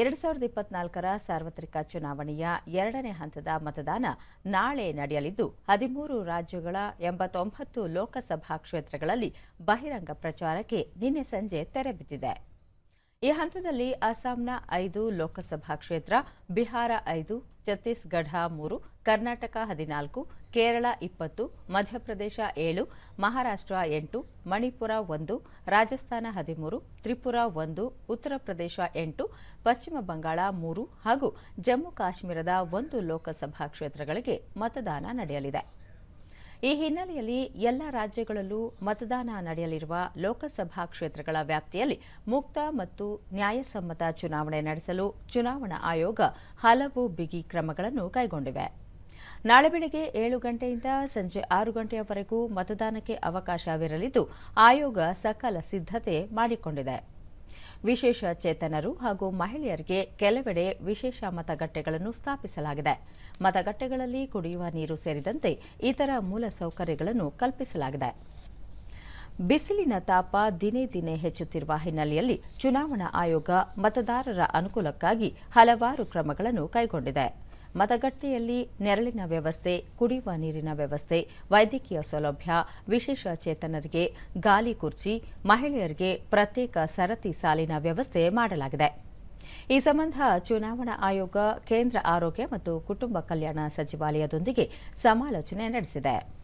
ಎರಡು ಸಾವಿರದ ಇಪ್ಪತ್ನಾಲ್ಕರ ಸಾರ್ವತ್ರಿಕ ಚುನಾವಣೆಯ ಎರಡನೇ ಹಂತದ ಮತದಾನ ನಾಳೆ ನಡೆಯಲಿದ್ದು, ಹದಿಮೂರು ರಾಜ್ಯಗಳ ಎಂಬತ್ತೊಂಬತ್ತು ಲೋಕಸಭಾ ಕ್ಷೇತ್ರಗಳಲ್ಲಿ ಬಹಿರಂಗ ಪ್ರಚಾರಕ್ಕೆ ನಿನ್ನೆ ಸಂಜೆ ತೆರೆ ಬಿದ್ದಿದೆ. ಈ ಹಂತದಲ್ಲಿ ಅಸ್ಸಾಂನ ಐದು ಲೋಕಸಭಾ ಕ್ಷೇತ್ರ, ಬಿಹಾರ ಐದು, ಛತ್ತೀಸ್ಗಢ ಮೂರು, ಕರ್ನಾಟಕ ಹದಿನಾಲ್ಕು, ಕೇರಳ ಇಪ್ಪತ್ತು, ಮಧ್ಯಪ್ರದೇಶ ಏಳು, ಮಹಾರಾಷ್ಟ್ರ ಎಂಟು, ಮಣಿಪುರ ಒಂದು, ರಾಜಸ್ಥಾನ ಹದಿಮೂರು, ತ್ರಿಪುರ ಒಂದು, ಉತ್ತರ ಪ್ರದೇಶ ಎಂಟು, ಪಶ್ಚಿಮ ಬಂಗಾಳ ಮೂರು ಹಾಗೂ ಜಮ್ಮು ಕಾಶ್ಮೀರದ ಒಂದು ಲೋಕಸಭಾ ಕ್ಷೇತ್ರಗಳಿಗೆ ಮತದಾನ ನಡೆಯಲಿದೆ. ಈ ಹಿನ್ನೆಲೆಯಲ್ಲಿ ಎಲ್ಲ ರಾಜ್ಯಗಳಲ್ಲೂ ಮತದಾನ ನಡೆಯಲಿರುವ ಲೋಕಸಭಾ ಕ್ಷೇತ್ರಗಳ ವ್ಯಾಪ್ತಿಯಲ್ಲಿ ಮುಕ್ತ ಮತ್ತು ನ್ಯಾಯಸಮ್ಮತ ಚುನಾವಣೆ ನಡೆಸಲು ಚುನಾವಣಾ ಆಯೋಗ ಹಲವು ಬಿಗಿ ಕ್ರಮಗಳನ್ನು ಕೈಗೊಂಡಿವೆ. ನಾಳೆ ಬೆಳಗ್ಗೆ ಏಳು ಗಂಟೆಯಿಂದ ಸಂಜೆ ಆರು ಗಂಟೆಯವರೆಗೂ ಮತದಾನಕ್ಕೆ ಅವಕಾಶವಿರಲಿದ್ದು, ಆಯೋಗ ಸಕಲ ಸಿದ್ಧತೆ ಮಾಡಿಕೊಂಡಿದೆ. ವಿಶೇಷ ಚೇತನರು ಹಾಗೂ ಮಹಿಳೆಯರಿಗೆ ಕೆಲವೆಡೆ ವಿಶೇಷ ಮತಗಟ್ಟೆಗಳನ್ನು ಸ್ಥಾಪಿಸಲಾಗಿದೆ. ಮತಗಟ್ಟೆಗಳಲ್ಲಿ ಕುಡಿಯುವ ನೀರು ಸೇರಿದಂತೆ ಇತರ ಮೂಲ ಸೌಕರ್ಯಗಳನ್ನು ಕಲ್ಪಿಸಲಾಗಿದೆ. ಬಿಸಿಲಿನ ತಾಪ ದಿನೇ ದಿನೇ ಹೆಚ್ಚುತ್ತಿರುವ ಹಿನ್ನೆಲೆಯಲ್ಲಿ ಚುನಾವಣಾ ಆಯೋಗ ಮತದಾರರ ಅನುಕೂಲಕ್ಕಾಗಿ ಹಲವಾರು ಕ್ರಮಗಳನ್ನು ಕೈಗೊಂಡಿದೆ. ಮತಗಟ್ಟೆಯಲ್ಲಿ ನೆರಳಿನ ವ್ಯವಸ್ಥೆ, ಕುಡಿಯುವ ನೀರಿನ ವ್ಯವಸ್ಥೆ, ವೈದ್ಯಕೀಯ ಸೌಲಭ್ಯ, ವಿಶೇಷ ಚೇತನರಿಗೆ ಗಾಲಿ ಕುರ್ಚಿ, ಮಹಿಳೆಯರಿಗೆ ಪ್ರತ್ಯೇಕ ಸರತಿ ಸಾಲಿನ ವ್ಯವಸ್ಥೆ ಮಾಡಲಾಗಿದೆ. ಈ ಸಂಬಂಧ ಚುನಾವಣಾ ಆಯೋಗ ಕೇಂದ್ರ ಆರೋಗ್ಯ ಮತ್ತು ಕುಟುಂಬ ಕಲ್ಯಾಣ ಸಚಿವಾಲಯದೊಂದಿಗೆ ಸಮಾಲೋಚನೆ ನಡೆಸಿದೆ.